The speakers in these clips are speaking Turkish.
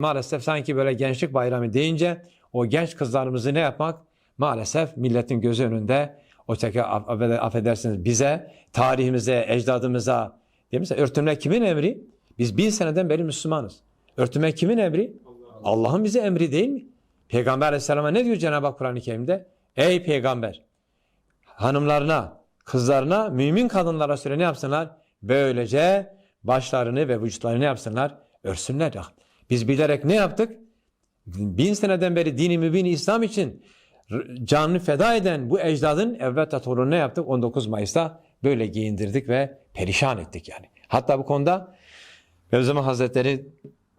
Maalesef sanki böyle gençlik bayramı deyince o genç kızlarımızı ne yapmak? Maalesef milletin gözü önünde o teke affeder- affedersiniz bize, tarihimize, ecdadımıza değil mi? Örtünmek kimin emri? Biz bin seneden beri Müslümanız. Örtünmek kimin emri? Allah'ın bize emri değil mi? Peygamber aleyhisselama ne diyor Cenab-ı Hak Kur'an-ı Kerim'de? Ey peygamber! Hanımlarına, kızlarına, mümin kadınlara söyle ne yapsınlar? Böylece başlarını ve vücutlarını ne yapsınlar? Örsünler. Biz bilerek ne yaptık? Bin seneden beri dini mübin İslam için canını feda eden bu ecdadın evlat torunu ne yaptık? 19 Mayıs'ta böyle giyindirdik ve perişan ettik yani. Hatta bu konuda Bevzema Hazretleri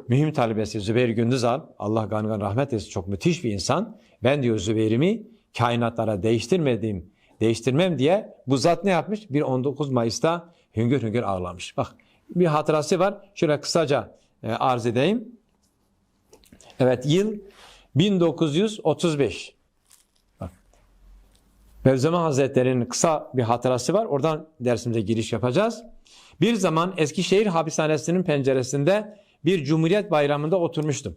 mühim talebesi Zübeyir Gündüzal, Allah gani rahmet eylesin çok müthiş bir insan. Ben diyor Zübeyir'imi kainatlara değiştirmediğim, değiştirmem diye bu zat ne yapmış? Bir 19 Mayıs'ta hüngür hüngür ağlamış. Bak bir hatırası var. Şöyle kısaca e, arz edeyim. Evet yıl 1935. Bak. Bevzema Hazretleri'nin kısa bir hatırası var. Oradan dersimize giriş yapacağız. Bir zaman Eskişehir hapishanesinin penceresinde bir Cumhuriyet Bayramı'nda oturmuştum.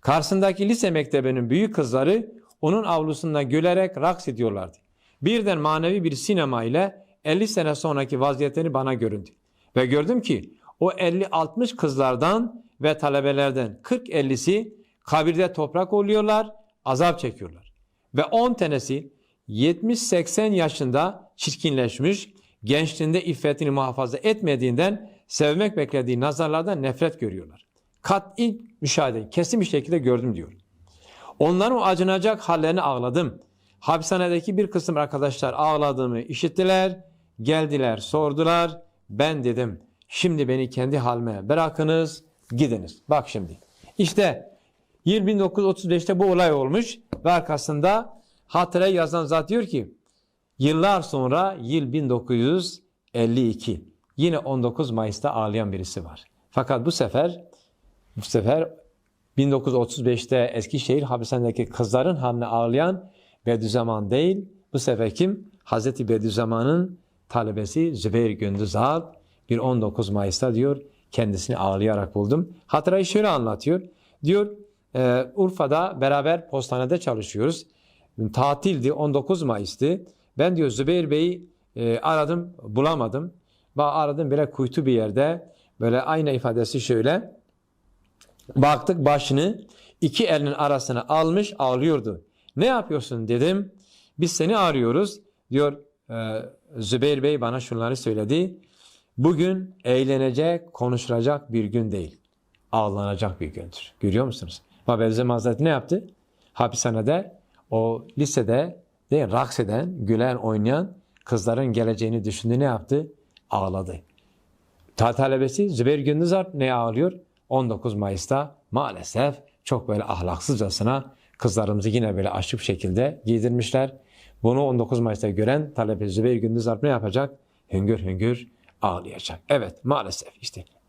Karşısındaki lise mektebinin büyük kızları onun avlusunda gülerek raks ediyorlardı. Birden manevi bir sinema ile 50 sene sonraki vaziyetleri bana göründü. Ve gördüm ki o 50-60 kızlardan ve talebelerden 40-50'si kabirde toprak oluyorlar, azap çekiyorlar. Ve 10 tanesi 70-80 yaşında çirkinleşmiş, gençliğinde iffetini muhafaza etmediğinden sevmek beklediği nazarlardan nefret görüyorlar. Kat'i müşahede, kesin bir şekilde gördüm diyor. Onların acınacak hallerini ağladım. Hapishanedeki bir kısım arkadaşlar ağladığımı işittiler, geldiler, sordular. Ben dedim, şimdi beni kendi halime bırakınız, gidiniz. Bak şimdi. İşte yıl 1935'te bu olay olmuş ve arkasında hatırayı yazan zat diyor ki, yıllar sonra yıl 1952 yine 19 Mayıs'ta ağlayan birisi var. Fakat bu sefer bu sefer 1935'te Eskişehir hapishanedeki kızların haline ağlayan Bediüzzaman değil. Bu sefer kim? Hazreti Bediüzzaman'ın talebesi Zübeyir Gündüzal bir 19 Mayıs'ta diyor kendisini ağlayarak buldum. Hatırayı şöyle anlatıyor. Diyor e, Urfa'da beraber postanede çalışıyoruz. Tatildi 19 Mayıs'tı. Ben diyor Zübeyir Bey'i e, aradım bulamadım. Ve aradım böyle kuytu bir yerde. Böyle aynı ifadesi şöyle. Baktık başını iki elinin arasına almış ağlıyordu. Ne yapıyorsun dedim. Biz seni arıyoruz. Diyor e, Zübeyir Bey bana şunları söyledi. Bugün eğlenecek, konuşulacak bir gün değil. Ağlanacak bir gündür. Görüyor musunuz? Ama Bevzem Hazretleri ne yaptı? Hapishanede o lisede değil, raks eden, gülen, oynayan kızların geleceğini düşündü ne yaptı? Ağladı. Ta talebesi Zübeyir Gündüzar ne ağlıyor? 19 Mayıs'ta maalesef çok böyle ahlaksızcasına kızlarımızı yine böyle açık şekilde giydirmişler. Bunu 19 Mayıs'ta gören talebe Zübeyir Gündüzar ne yapacak? Hüngür hüngür ağlayacak. Evet maalesef işte